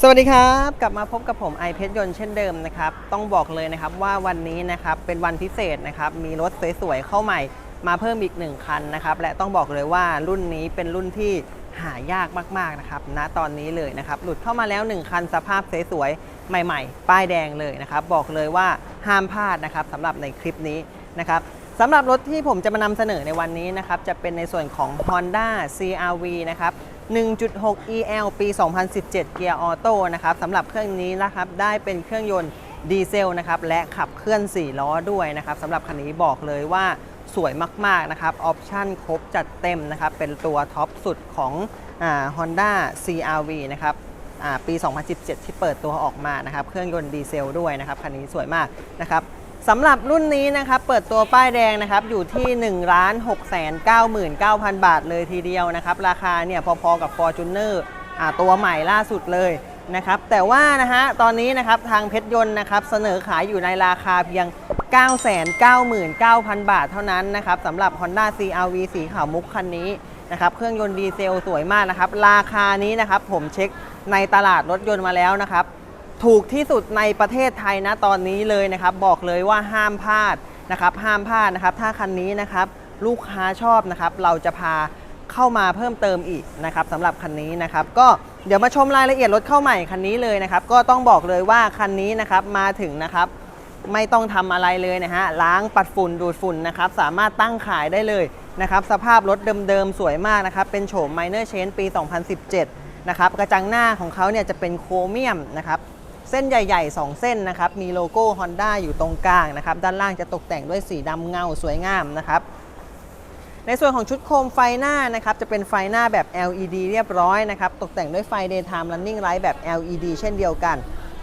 สวัสดีครับ กลับมาพบกับผมไอเพชรยนต์เช่นเดิมนะครับ ต้องบอกเลยนะครับว่าวันนี้นะครับเป็นวันพิเศษนะครับ มีรถสวยๆเข้าใหม่มาเพิ่มอีก1คันนะครับ และต้องบอกเลยว่ารุ่นนี้เป็นรุ่นที่หายากมากๆนะครับณตอนนี้เลยนะครับ หลุดเข้ามาแล้ว 1 คันสภาพสวยๆใหม่ ๆ ป้ายแดงเลยนะครับ บอกเลยว่าห้ามพลาดนะครับสำหรับในคลิปนี้นะครับ สำหรับรถที่ผมจะมานำเสนอในวันนี้นะครับ จะเป็นในส่วนของ Honda CRV นะครับ 1.6 EL ปี 2017 เกียร์ออโต้นะครับสำหรับเครื่องนี้นะครับได้เป็นเครื่องยนต์ดีเซลนะครับและขับเคลื่อน 4 ล้อด้วยนะครับสำหรับคันนี้บอกเลยว่าสวยมาก ๆ นะครับ ออปชั่นครบจัดเต็มนะครับ เป็นตัวท็อปสุดของอ่า Honda CRV นะครับปี 2017 ที่เปิดตัวออกมานะครับ เครื่องยนต์ดีเซลด้วยนะครับ คันนี้สวยมากนะครับ สำหรับรุ่นนี้นะครับเปิดตัวป้ายแดงนะครับอยู่ที่ 1 6 9 9 0 0 0 บาทเลยทีเดียวนะครับราคาเนี่ยพอๆกับ Fortuner อ่าตัวใหม่ล่าสุดเลยนะครับแต่ว่านะฮะตอนนี้นะครับทางเพชรยนต์นะครับเสนอขายอยู่ในราคาเพียง 999,000 บาทเท่านั้นนะครับสำหรับ Honda CRV สีขาวมุกคันนี้นะครับเครื่องยนต์ดีเซลสวยมากนะครับราคานี้นะครับผมเช็คในตลาดรถยนต์มาแล้วนะครับ ถูกที่สุดในประเทศไทยนะตอนนี้เลยนะครับ บอกเลยว่าห้ามพลาดนะครับ ห้ามพลาดนะครับ ถ้าคันนี้นะครับลูกค้าชอบนะครับ เราจะพาเข้ามาเพิ่มเติมอีกนะครับสำหรับคันนี้นะครับ ก็เดี๋ยวมาชมรายละเอียดรถเข้าใหม่คันนี้เลยนะครับ ก็ต้องบอกเลยว่าคันนี้นะครับมาถึงนะครับไม่ต้องทำอะไรเลยนะฮะล้างปัดฝุ่นดูดฝุ่นนะครับ สามารถตั้งขายได้เลยนะครับ สภาพรถเดิมๆ สวยมากนะครับ เป็นโฉม Minor Change ปี 2017 นะครับ กระจังหน้าของเขาเนี่ยจะเป็นโครเมียมนะครับ เส้นใหญ่ ๆ 2 เส้นนะครับ มีโลโก้ Honda อยู่ตรงกลางนะครับ ด้านล่างจะตกแต่งด้วยสีดำเงาสวยงามนะครับ ในส่วนของชุดโคมไฟหน้านะครับ จะเป็นไฟหน้าแบบ LED เรียบร้อยนะครับ ตกแต่งด้วยไฟ Daytime Running Light แบบ LED เช่นเดียวกัน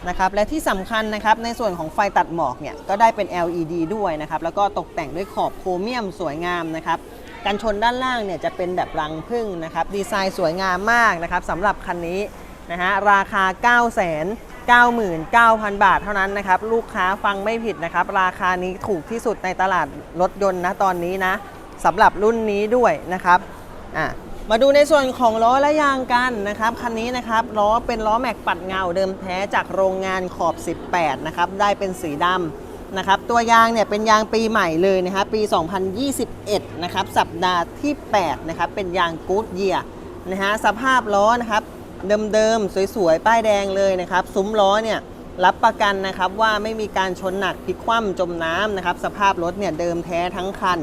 นะครับ และที่สำคัญนะครับ ในส่วนของไฟตัดหมอกเนี่ย ก็ได้เป็น LED ด้วยนะครับ แล้วก็ตกแต่งด้วยขอบโครเมียมสวยงามนะครับกันชนด้านล่างเนี่ยจะเป็นแบบรังผึ้งนะครับ ดีไซน์สวยงามมากนะครับสำหรับคันนี้นะฮะ ราคา9 9 9 0 0 0 บาทเท่านั้นนะครับ ลูกค้าฟังไม่ผิดนะครับ ราคานี้ถูกที่สุดในตลาดรถยนต์นะตอนนี้นะสำหรับรุ่นนี้ด้วยนะครับอะมาดูในส่วนของล้อและยางกันนะครับคันนี้นะครับล้อเป็นล้อแม็กปัดเงาเดิมแท้จากโรงงานขอบ 18 นะครับ ได้เป็นสีดำนะครับ ตัวยางเนี่ยเป็นยางปีใหม่เลยนะครับปี 2021 นะครับ สัปดาห์ที่ 8 นะครับ เป็นยางกู๊ดเยียนะฮะสภาพล้อนะครับ เดิมๆ สวยๆ ป้ายแดงเลยนะครับ ซุ้มล้อเนี่ยรับประกันนะครับว่าไม่มีการชนหนักพลิกคว่ำจมน้ำนะครับ สภาพรถเนี่ยเดิมแท้ทั้งคัน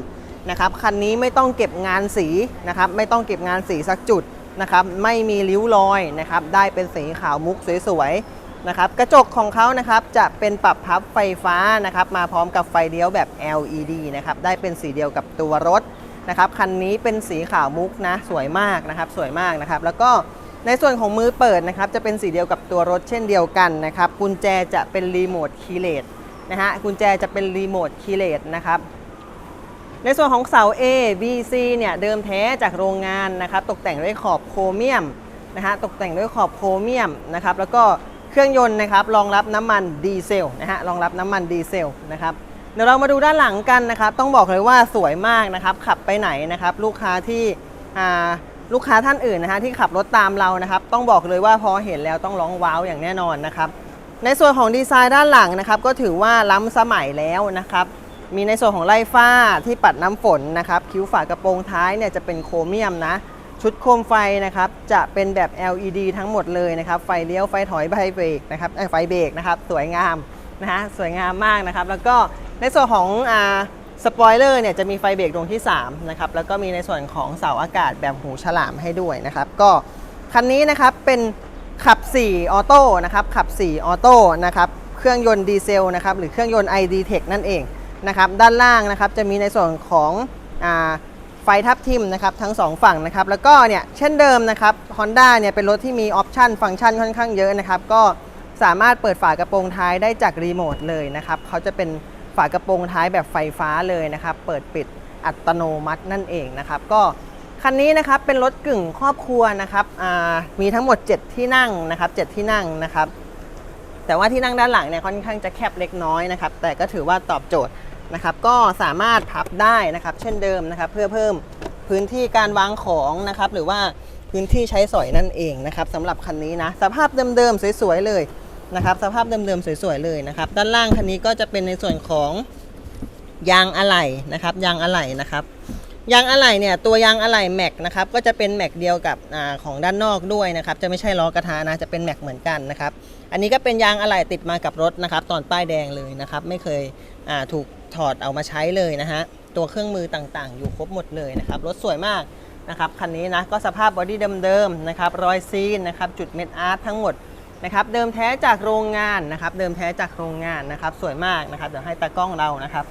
นะครับคันนี้ไม่ต้องเก็บงานสีนะครับ ไม่ต้องเก็บงานสีสักจุดนะครับ ไม่มีริ้วรอยนะครับ ได้เป็นสีขาวมุกสวยๆนะครับ กระจกของเขานะครับจะเป็นปรับพับไฟฟ้านะครับ มาพร้อมกับไฟเลี้ยวแบบ LED นะครับ ได้เป็นสีเดียวกับตัวรถนะครับ คันนี้เป็นสีขาวมุกนะ สวยมากนะครับ สวยมากนะครับ แล้วก็ ในส่วนของมือเปิดนะครับจะเป็นสีเดียวกับตัวรถเช่นเดียวกันนะครับกุญแจจะเป็นรีโมทคีย์เลสนะฮะกุญแจจะเป็นรีโมทคีย์เลสนะครับในส่วนของเสา A B C เนี่ยเดิมแท้จากโรงงานนะครับตกแต่งด้วยขอบโครเมียมนะฮะตกแต่งด้วยขอบโครเมียมนะครับแล้วก็เครื่องยนต์นะครับรองรับน้ำมันดีเซลนะฮะรองรับน้ำมันดีเซลนะครับเดี๋ยวเรามาดูด้านหลังกันนะครับ ต้องบอกเลยว่าสวยมากนะครับ ขับไปไหนนะครับ ลูกค้าที่อ่า ลูกค้าท่านอื่นนะฮะที่ขับรถตามเรานะครับ ต้องบอกเลยว่าพอเห็นแล้วต้องร้องว้าวอย่างแน่นอนนะครับ ในส่วนของดีไซน์ด้านหลังนะครับ ก็ถือว่าล้ำสมัยแล้วนะครับ มีในส่วนของไล่ฟ้าที่ปัดน้ำฝนนะครับ คิ้วฝากระโปรงท้ายเนี่ยจะเป็นโครเมียมนะชุดโคมไฟนะครับจะเป็นแบบ LED ทั้งหมดเลยนะครับ ไฟเลี้ยวไฟถอยไฟเบรกนะครับไฟเบรกนะครับ สวยงามนะฮะสวยงามมากนะครับ แล้วก็ในส่วนของอ่า สปอยเลอร์เนี่ยจะมีไฟเบรกดวงที่3นะครับแล้วก็มีในส่วนของเสาอากาศแบบหูฉลามให้ด้วยนะครับก็คันนี้นะครับเป็นขับ 4 ออโต้นะครับขับ 4 ออโต้นะครับเครื่องยนต์ดีเซลนะครับหรือเครื่องยนต์ ID Tech นั่นเองนะครับด้านล่างนะครับจะมีในส่วนของอไฟทับทิมนะครับทั้ง 2 ฝั่งนะครับแล้วก็เนี่ยเช่นเดิมนะครับ Honda เนี่ยเป็นรถที่มีออปชันฟังก์ชันค่อนข้างเยอะนะครับก็สามารถเปิดฝากระโปรงท้ายได้จากรีโมทเลยนะครับเขาจะเป็น ฝากระโปรงท้ายแบบไฟฟ้าเลยนะครับ เปิดปิดอัตโนมัตินั่นเองนะครับ ก็คันนี้นะครับเป็นรถกึ่งครอบครัวนะครับมีทั้งหมด 7 ที่นั่งนะครับ7ที่นั่งนะครับ แต่ว่าที่นั่งด้านหลังเนี่ยค่อนข้างจะแคบเล็กน้อยนะครับ แต่ก็ถือว่าตอบโจทย์นะครับ ก็สามารถพับได้นะครับ เช่นเดิมนะครับ เพื่อเพิ่มพื้นที่การวางของนะครับ หรือว่าพื้นที่ใช้สอยนั่นเองนะครับสำหรับคันนี้นะสภาพเดิมๆสวยๆเลย นะครับสภาพเดิมๆสวยๆเลยนะครับ ด้านล่างคันนี้ก็จะเป็นในส่วนของยางอะไหล่นะครับ ยางอะไหล่นะครับยางอะไหล่เนี่ยตัวยางอะไหล่แม็กนะครับก็จะเป็นแม็กเดียวกับอของด้านนอกด้วยนะครับจะไม่ใช่ล้อกระทะนะจะเป็นแม็กเหมือนกันนะครับอันนี้ก็เป็นยางอะไหล่ติดมากับรถนะครับ ตอนป้ายแดงเลยนะครับไม่เคยถูกถอดเอามาใช้เลยนะฮะตัวเครื่องมือต่างๆ อยู่ครบหมดเลยนะครับรถสวยมากนะครับคันนี้นะก็สภาพบอดี้เดิมๆนะครับรอยซีนนะครับจุดเม็ดอาร์ตทั้งหมด นะครับเดิมแท้จากโรงงานนะครับเดิมแท้จากโรงงานนะครับสวยมากนะครับเดี๋ยวให้ตากล้องเรานะครับ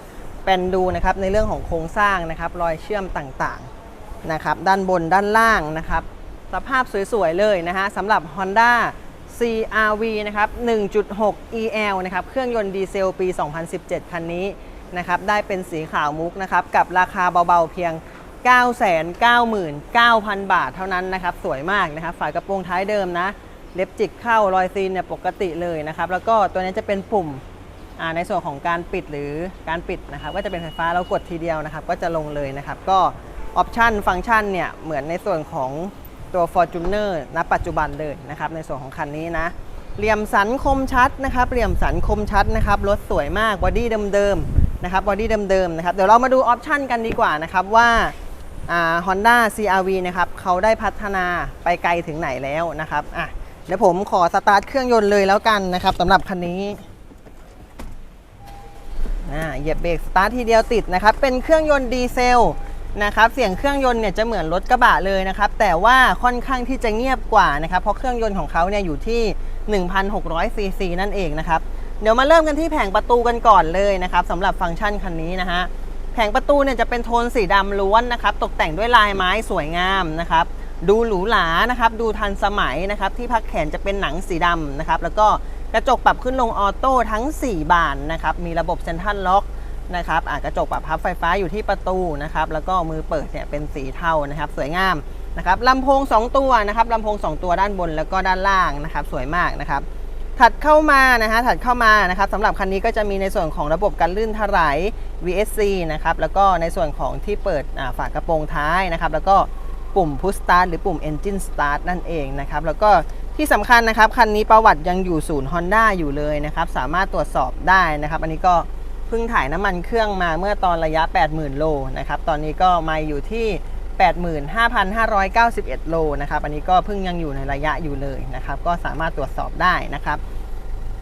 เป็นดูนะครับในเรื่องของโครงสร้างนะครับรอยเชื่อมต่างๆนะครับด้านบนด้านล่างนะครับสภาพสวยๆเลยนะฮะสำหรับ Honda CRV นะครับ 1.6 EL นะครับ เครื่องยนต์ดีเซลปี 2017 คันนี้นะครับ ได้เป็นสีขาวมุกนะครับ กับราคาเบาๆเพียง 999,000 บาทเท่านั้นนะครับ สวยมากนะครับ ฝากระโปรงท้ายเดิมนะ เล็บจิกเข้ารอยซีนเนี่ยปกติเลยนะครับ แล้วก็ตัวนี้จะเป็นปุ่มในส่วนของการปิดหรือการปิดนะครับก็จะเป็นไฟฟ้าเรากดทีเดียวนะครับ ก็จะลงเลยนะครับ ก็ออปชันฟังก์ชันเนี่ยเหมือนในส่วนของตัว Fortuner ณปัจจุบันเลยนะครับ ในส่วนของคันนี้นะเหลี่ยมสันคมชัดนะครับเหลี่ยมสันคมชัดนะครับรถสวยมากบอดี้เดิมๆนะครับบอดี้เดิมๆนะครับเดี๋ยวเรามาดูออปชันกันดีกว่านะครับว่าฮอ่า Honda CRV นะครับเขาได้พัฒนาไปไกลถึงไหนแล้วนะครับอะ เดี๋ยวผมขอสตาร์ทเครื่องยนต์เลยแล้วกันนะครับสำหรับคันนี้เหยียบเบรกสตาร์ททีเดียวติดนะครับ เป็นเครื่องยนต์ดีเซลนะครับ เสียงเครื่องยนต์เนี่ยจะเหมือนรถกระบะเลยนะครับ แต่ว่าค่อนข้างที่จะเงียบกว่านะครับ เพราะเครื่องยนต์ของเขาเนี่ยอยู่ที่ 1,600 ซีซีนั่นเองนะครับ เดี๋ยวมาเริ่มกันที่แผงประตูกันก่อนเลยนะครับสำหรับฟังก์ชันคันนี้นะฮะ แผงประตูเนี่ยจะเป็นโทนสีดำล้วนนะครับ ตกแต่งด้วยลายไม้สวยงามนะครับ ดูหรูหรานะครับดูทันสมัยนะครับที่พักแขนจะเป็นหนังสีดำนะครับแล้วก็กระจกปรับขึ้นลงออโต้ทั้ง 4 บานนะครับมีระบบเซนทรัลล็อกนะครับกระจกปรับพับไฟฟ้าอยู่ที่ประตูนะครับแล้วก็มือเปิดเนี่ยเป็นสีเทานะครับสวยงามนะครับลำโพง 2 ตัวนะครับลำโพง 2 ตัวด้านบนแล้วก็ด้านล่างนะครับสวยมากนะครับถัดเข้ามานะฮะถัดเข้ามานะครับสำหรับคันนี้ก็จะมีในส่วนของระบบการลื่นถลาย VSC นะครับแล้วก็ในส่วนของที่เปิดฝากระโปรงท้ายนะครับแล้วก็ ปุ่ม Push Start หรือปุ่ม Engine Start นั่นเองนะครับ แล้วก็ที่สำคัญนะครับ คันนี้ประวัติยังอยู่ศูนย์ Honda อยู่เลยนะครับ สามารถตรวจสอบได้นะครับ อันนี้ก็เพิ่งถ่ายน้ำมันเครื่องมาเมื่อตอนระยะ 80,000 โลนะครับ ตอนนี้ก็มาอยู่ที่ 85,591 โลนะครับ อันนี้ก็เพิ่งยังอยู่ในระยะอยู่เลยนะครับ ก็สามารถตรวจสอบได้นะครับ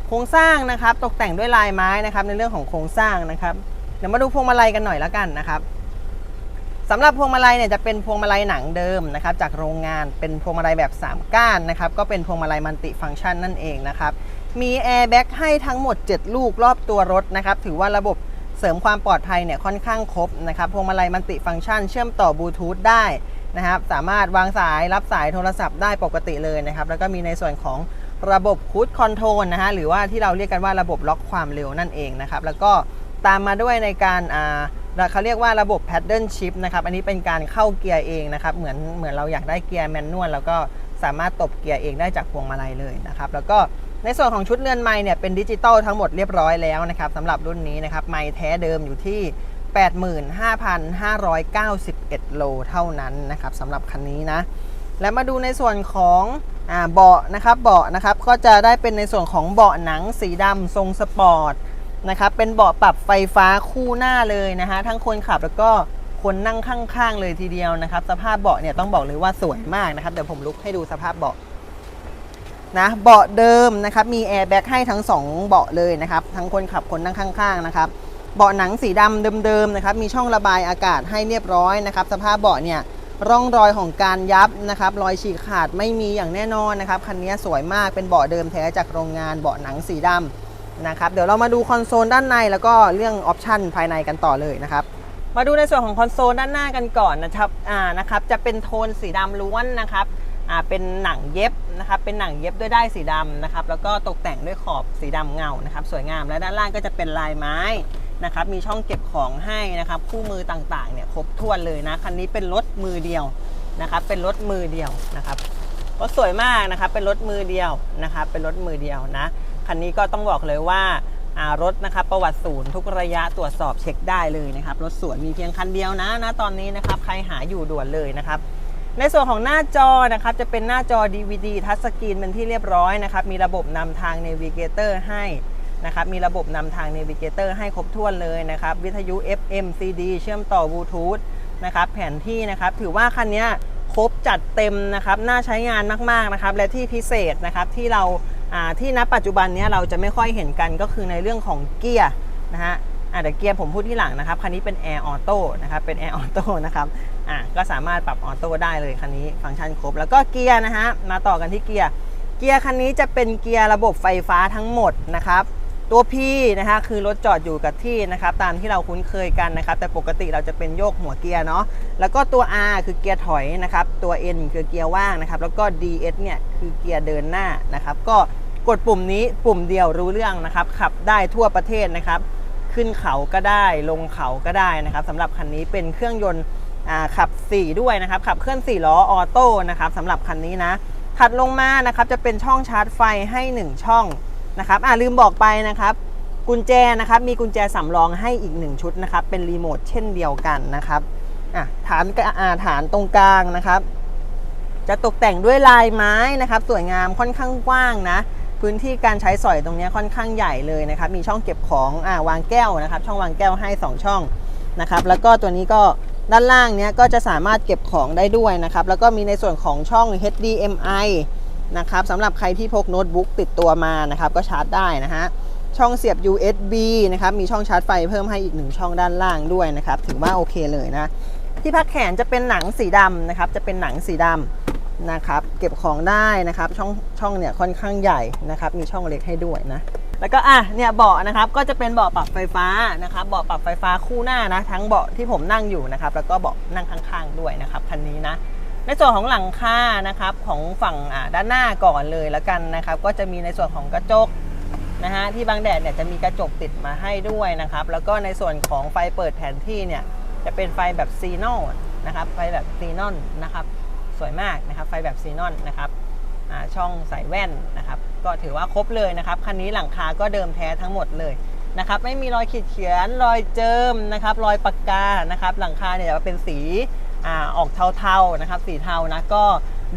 โครงสร้างนะครับ ตกแต่งด้วยลายไม้นะครับ ในเรื่องของโครงสร้างนะครับ เดี๋ยวมาดูพวงมาลัยกันหน่อยแล้วกันนะครับ สำหรับพวงมาลัยเนี่ยจะเป็นพวงมาลัยหนังเดิมนะครับจากโรงงานเป็นพวงมาลัยแบบ 3 ก้านนะครับก็เป็นพวงมาลัยมัลติฟังก์ชันนั่นเองนะครับมีแอร์แบ็กให้ทั้งหมด 7 ลูกรอบตัวรถนะครับถือว่าระบบเสริมความปลอดภัยเนี่ยค่อนข้างครบนะครับพวงมาลัยมัลติฟังก์ชันเชื่อมต่อบลูทูธได้นะครับสามารถวางสายรับสายโทรศัพท์ได้ปกติเลยนะครับแล้วก็มีในส่วนของระบบคูดคอนโทรลนะฮะหรือว่าที่เราเรียกกันว่าระบบล็อกความเร็วนั่นเองนะครับแล้วก็ตามมาด้วยในการอ่า เขาเรียกว่าระบบ paddle shift นะครับ อันนี้เป็นการเข้าเกียร์เองนะครับ เหมือนเหมือนเราอยากได้เกียร์แมนนวลแล้วก็สามารถตบเกียร์เองได้จากพวงมาลัยเลยนะครับ แล้วก็ในส่วนของชุดเรือนไม้เนี่ยเป็นดิจิตอลทั้งหมดเรียบร้อยแล้วนะครับสำหรับรุ่นนี้นะครับไม้แท้เดิมอยู่ที่ 85,591 โลเท่านั้นนะครับสำหรับคันนี้นะ และมาดูในส่วนของอ่าเบาะนะครับเบาะนะครับก็จะได้เป็นในส่วนของเบาะหนังสีดำทรงสปอร์ต นะครับเป็นเบาะปรับไฟฟ้าคู่หน้าเลยนะฮะทั้งคนขับแล้วก็คนนั่งข้างๆเลยทีเดียวนะครับ สภาพเบาะเนี่ยต้องบอกเลยว่าสวยมากนะครับเดี๋ยวผมลุกให้ดูสภาพเบาะนะเบาะเดิมนะครับมีแอร์แบ็กให้ทั้งสองเบาะเลยนะครับทั้งคนขับคนนั่งข้างๆนะครับเบาะหนังสีดำเดิมๆนะครับมีช่องระบายอากาศให้เรียบร้อยนะครับ สภาพเบาะเนี่ยร่องรอยของการยับนะครับ รอยฉีกขาดไม่มีอย่างแน่นอนนะครับคันนี้สวยมากเป็นเบาะเดิมแท้จากโรงงานเบาะหนังสีดำ นะครับ เดี๋ยวเรามาดูคอนโซลด้านในแล้วก็เรื่องออปชันภายในกันต่อเลยนะครับ มาดูในส่วนของคอนโซลด้านหน้ากันก่อนนะครับอ่านะครับ จะเป็นโทนสีดำล้วนนะครับอ่าเป็นหนังเย็บนะครับ เป็นหนังเย็บด้วยได้ายสีดำนะครับ แล้วก็ตกแต่งด้วยขอบสีดำเงานะครับ สวยงาม และด้านล่างก็จะเป็นลายไม้นะครับ มีช่องเก็บของให้นะครับ คู่มือต่างๆ เนี่ยครบถ้วนเลยนะ คันนี้เป็นรถมือเดียวนะครับ เป็นรถมือเดียวนะครับรถสวยมากนะครับ เป็นรถมือเดียวนะครับ เป็นรถมือเดียวนะ คันนี้ก็ต้องบอกเลยว่ารถนะครับประวัติศูนย์ทุกระยะตรวจสอบเช็คได้เลยนะครับรถสวยมีเพียงคันเดียวนะนะตอนนี้นะครับใครหาอยู่ด่วนเลยนะครับ ในส่วนของหน้าจอนะครับจะเป็นหน้าจอ DVD ทัชสกรีนเป็นที่เรียบร้อยนะครับมีระบบนำทาง Navigator ให้นะครับมีระบบนำทาง Navigator ให้ครบถ้วนเลยนะครับวิทยุ FM CD เชื่อมต่อบลูทูธนะครับแผนที่นะครับถือว่าคันนี้ครบจัดเต็มนะครับน่าใช้งานมากๆนะครับและที่พิเศษนะครับที่เรา ที่ณปัจจุบันนี้เราจะไม่ค่อยเห็นกันก็คือในเรื่องของเกียร์นะฮะอ่เดี๋ยวเกียร์ผมพูดที่หลังนะครับ คันนี้เป็น Air Auto นะครับ เป็น Air Auto นะครับก็สามารถปรับออโต้ได้เลยคันนี้ฟังก์ชันครบ แล้วก็เกียร์นะฮะมาต่อกันที่เกียร์เกียร์คันนี้จะเป็นเกียร์ระบบไฟฟ้าทั้งหมดนะครับตัว P นะฮะคือรถจอดอยู่กับที่นะครับตามที่เราคุ้นเคยกันนะครับแต่ปกติเราจะเป็นโยกหัวเกียร์เนาะแล้วก็ตัว R คือเกียร์ถอยนะครับตัว N คือเกียร์ว่างนะครับแล้วก็ DS เนี่ยคือเกียร์เดินหน้านะครับก็ กดปุ่มนี้ปุ่มเดียวรู้เรื่องนะครับ ขับได้ทั่วประเทศนะครับ ขึ้นเขาก็ได้ลงเขาก็ได้นะครับสำหรับคันนี้เป็นเครื่องยนต์ขับ 4 ด้วยนะครับ ขับเคลื่อน 4 ล้อออโต้นะครับสำหรับคันนี้นะ ถัดลงมานะครับจะเป็นช่องชาร์จไฟให้ 1 ช่องนะครับอ่าลืมบอกไปนะครับ กุญแจนะครับมีกุญแจสำรองให้อีก 1 ชุดนะครับ เป็นรีโมทเช่นเดียวกันนะครับอะฐานกะอ่าฐานตรงกลางนะครับ จะตกแต่งด้วยลายไม้นะครับ สวยงามค่อนข้างกว้างนะ พื้นที่การใช้สอยตรงนี้ค่อนข้างใหญ่เลยนะครับมีช่องเก็บของอ่าวางแก้วนะครับ ช่องวางแก้วให้ 2 ช่องนะครับ แล้วก็ตัวนี้ก็ด้านล่างเนี้ยก็จะสามารถเก็บของได้ด้วยนะครับ แล้วก็มีในส่วนของช่อง HDMI นะครับสำหรับใครที่พกโน้ตบุ๊กติดตัวมานะครับ ก็ชาร์จได้นะฮะช่องเสียบ USB นะครับ มีช่องชาร์จไฟเพิ่มให้อีกหนึ่งช่องด้านล่างด้วยนะครับ ถือว่าโอเคเลยนะ ที่พักแขนจะเป็นหนังสีดำนะครับ จะเป็นหนังสีดำ นะครับ เก็บของได้นะครับ ช่องช่องเนี่ยค่อนข้างใหญ่นะครับ มีช่องเล็กให้ด้วยนะ แล้วก็อะเนี่ยเบาะนะครับ ก็จะเป็นเบาะปรับไฟฟ้านะครับ เบาะปรับไฟฟ้าคู่หน้านะ ทั้งเบาะที่ผมนั่งอยู่นะครับ แล้วก็เบาะนั่งข้างๆด้วยนะครับคันนี้นะ ในส่วนของหลังคานะครับของฝั่งด้านหน้าก่อนเลยแล้วกันนะครับ ก็จะมีในส่วนของกระจกนะฮะที่บางแดดเนี่ยจะมีกระจกติดมาให้ด้วยนะครับ แล้วก็ในส่วนของไฟเปิดแผนที่เนี่ยจะเป็นไฟแบบซีนอลนะครับ ไฟแบบซีนอนนะครับ สวยมากนะครับ ไฟแบบซีนอนนะครับช่องใส่แว่นนะครับก็ถือว่าครบเลยนะครับคันนี้หลังคาก็เดิมแท้ทั้งหมดเลยนะครับไม่มีรอยขีดเขียนรอยเจิมนะครับรอยปากกานะครับหลังคาเนี่ยจะเป็นสีอออกเทาๆนะครับสีเทานะก็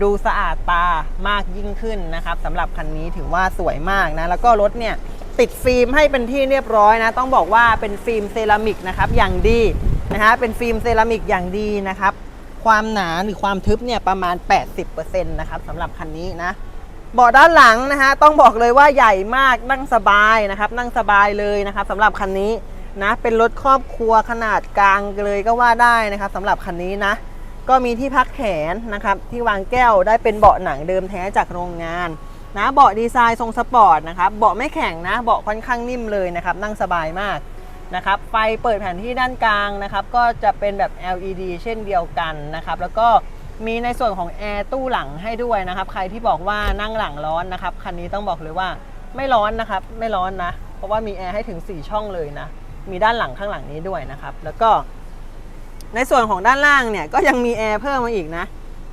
ดูสะอาดตามากยิ่งขึ้นนะครับสำหรับคันนี้ถือว่าสวยมากนะแล้วก็รถเนี่ยติดฟิล์มให้เป็นที่เรียบร้อยนะต้องบอกว่าเป็นฟิล์มเซรามิกนะครับอย่างดีนะฮะเป็นฟิล์มเซรามิกอย่างดีนะครับ ความหนาหรือความทึบเนี่ยประมาณ 80%นะครับสำหรับคันนี้นะเบาะด้านหลังนะฮะต้องบอกเลยว่าใหญ่มากนั่งสบายนะครับ นั่งสบายเลยนะครับสำหรับคันนี้นะเป็นรถครอบครัวขนาดกลางเลยก็ว่าได้นะครับสำหรับคันนี้นะ ก็มีที่พักแขนนะครับ ที่วางแก้วได้เป็นเบาะหนังเดิมแท้จากโรงงานนะเบาะดีไซน์ทรงสปอร์ตนะครับเบาะไม่แข็งนะเบาะค่อนข้างนิ่มเลยนะครับนั่งสบายมาก นะครับไฟเปิดแผนที่ด้านกลางนะครับก็จะเป็นแบบ LED เช่นเดียวกันนะครับแล้วก็มีในส่วนของแอร์ตู้หลังให้ด้วยนะครับ ใครที่บอกว่านั่งหลังร้อนนะครับคันนี้ต้องบอกเลยว่าไม่ร้อนนะครับไม่ร้อนนะ เพราะว่ามีแอร์ให้ถึง 4 ช่องเลยนะ มีด้านหลังข้างหลังนี้ด้วยนะครับ แล้วก็ ในส่วนของด้านล่างเนี่ยก็ยังมีแอร์เพิ่มมาอีกนะ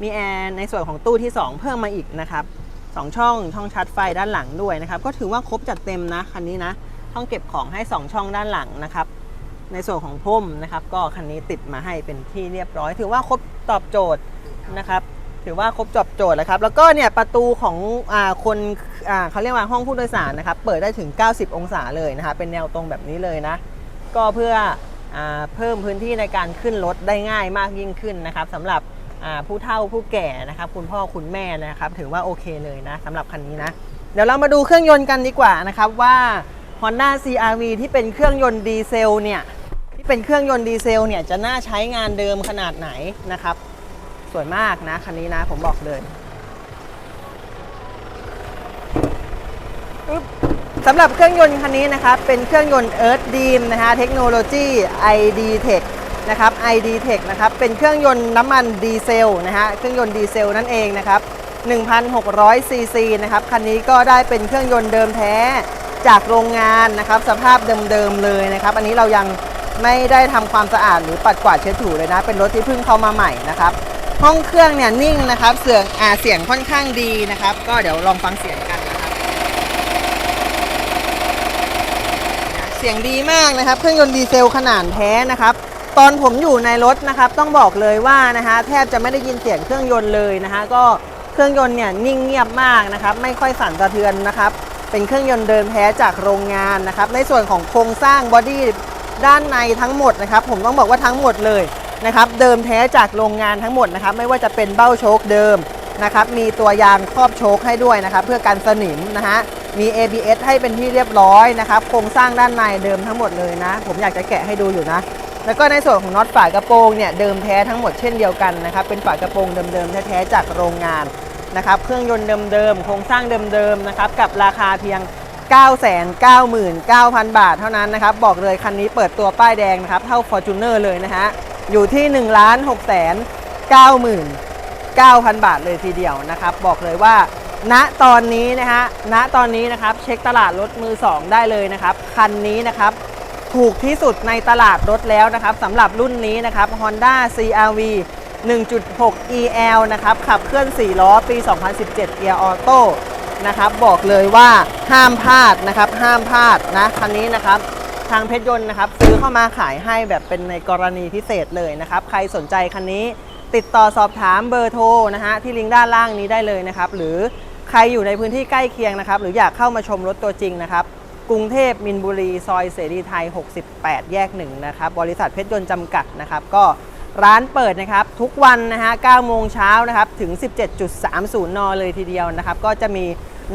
มีแอร์ในส่วนของตู้ที่ 2 เพิ่มมาอีกนะครับสองช่องช่องชาร์จไฟด้านหลังด้วยนะครับ ก็ถือว่าครบจัดเต็มนะคันนี้นะ ช่องเก็บของให้ 2 ช่องด้านหลังนะครับ ในส่วนของพุ่มนะครับ ก็คันนี้ติดมาให้เป็นที่เรียบร้อย ถือว่าครบตอบโจทย์นะครับ ถือว่าครบตอบโจทย์แล้วครับ แล้วก็เนี่ยประตูของอ่าคนอ่าเขาเรียกว่าห้องผู้โดยสารนะครับ เปิดได้ถึง 90 องศาเลยนะครับเป็นแนวตรงแบบนี้เลยนะ ก็เพื่ออเพิ่มพื้นที่ในการขึ้นรถได้ง่ายมากยิ่งขึ้นนะครับสำหรับผู้เฒ่าผู้แก่นะครับคุณพ่อคุณแม่นะครับ ถือว่าโอเคเลยนะสำหรับคันนี้นะ เดี๋ยวเรามาดูเครื่องยนต์กันดีกว่านะครับว่า Honda CRV ที่เป็นเครื่องยนต์ดีเซลเนี่ยที่เป็นเครื่องยนต์ดีเซลเนี่ยจะน่าใช้งานเดิมขนาดไหนนะครับ สวยมากนะคันนี้นะผมบอกเลยสำหรับเครื่องยนต์คันนี้นะครับเป็นเครื่องยนต์ Earth Beam นะฮะเทคโนโลยี ID Tech นะครับ ID Tech นะครับเป็นเครื่องยนต์น้ำมันดีเซลนะฮะเครื่องยนต์ดีเซลนั่นเองนะครับ1,600ซีซีนะครับคันนี้ก็ได้เป็นเครื่องยนต์เดิมแท้ จากโรงงานนะครับ สภาพเดิมๆเลยนะครับ อันนี้เรายังไม่ได้ทำความสะอาดหรือปัดกวาดเช็ดถูเลยนะ เป็นรถที่เพิ่งเข้ามาใหม่นะครับ ห้องเครื่องเนี่ยนิ่งนะครับ เสียงอ่าเสียงค่อนข้างดีนะครับ ก็เดี๋ยวลองฟังเสียงกันนะครับ เสียงดีมากนะครับ เครื่องยนต์ดีเซลขนาดแท้นะครับ ตอนผมอยู่ในรถนะครับ ต้องบอกเลยว่านะฮะแทบจะไม่ได้ยินเสียงเครื่องยนต์เลยนะฮะก็เครื่องยนต์เนี่ยนิ่งเงียบมากนะครับ ไม่ค่อยสั่นสะเทือนนะครับ เป็นเครื่องยนต์เดิมแท้จากโรงงานนะครับ ในส่วนของโครงสร้างบอดี้ด้านในทั้งหมดนะครับ ผมต้องบอกว่าทั้งหมดเลยนะครับ เดิมแท้จากโรงงานทั้งหมดนะครับ ไม่ว่าจะเป็นเบ้าโชคเดิมนะครับ มีตัวยางครอบโชคให้ด้วยนะครับ เพื่อกันสนิมนะฮะ มี ABS ให้เป็นที่เรียบร้อยนะครับ โครงสร้างด้านในเดิมทั้งหมดเลยนะ ผมอยากจะแกะให้ดูอยู่นะ แล้วก็ในส่วนของน็อตฝากระโปรงเนี่ยเดิมแท้ทั้งหมดเช่นเดียวกันนะครับ เป็นฝากระโปรงเดิมๆแท้ๆจากโรงงาน นะครับเครื่องยนต์เดิมๆโครงสร้างเดิมๆนะครับกับราคาเพียง 999,000 บาทเท่านั้นนะครับบอกเลยคันนี้เปิดตัวป้ายแดงนะครับเท่า Fortuner เลยนะฮะอยู่ที่1 6 9 9 0 0 9,000 บาทเลยทีเดียวนะครับบอกเลยว่าณตอนนี้นะฮะณตอนนี้นะครับเช็คตลาดรถมือ 2 ได้เลยนะครับคันนี้นะครับถูกที่สุดในตลาดรถแล้วนะครับสำหรับรุ่นนี้นะครับ Honda CRV 1.6 EL นะครับ ขับเคลื่อน 4 ล้อ ปี 2017 เกียร์ออโต้นะครับ บอกเลยว่าห้ามพลาดนะครับ ห้ามพลาดนะ คันนี้นะครับ ทางเพชรยนต์นะครับ ซื้อเข้ามาขายให้แบบเป็นในกรณีพิเศษเลยนะครับ ใครสนใจคันนี้ติดต่อสอบถามเบอร์โทรนะฮะที่ลิงก์ด้านล่างนี้ได้เลยนะครับ หรือใครอยู่ในพื้นที่ใกล้เคียงนะครับ หรืออยากเข้ามาชมรถตัวจริงนะครับ กรุงเทพมินบุรี ซอยเสรีไทย 68 แยกหนึ่งนะครับ บริษัทเพชรยนต์จำกัดนะครับ ก็ ร้านเปิดนะครับทุกวันนะฮะ9โมงเช้านะครับถึง 17.30 น เลยทีเดียวนะครับ ก็จะมี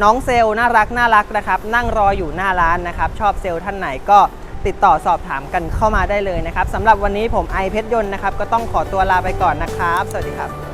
น้องเซลล์น่ารักน่ารักนะครับ นั่งรออยู่หน้าร้านนะครับ ชอบเซลล์ท่านไหนก็ติดต่อสอบถามกันเข้ามาได้เลยนะครับสำหรับวันนี้ผมไอเพชรยนต์นะครับ ก็ต้องขอตัวลาไปก่อนนะครับ สวัสดีครับ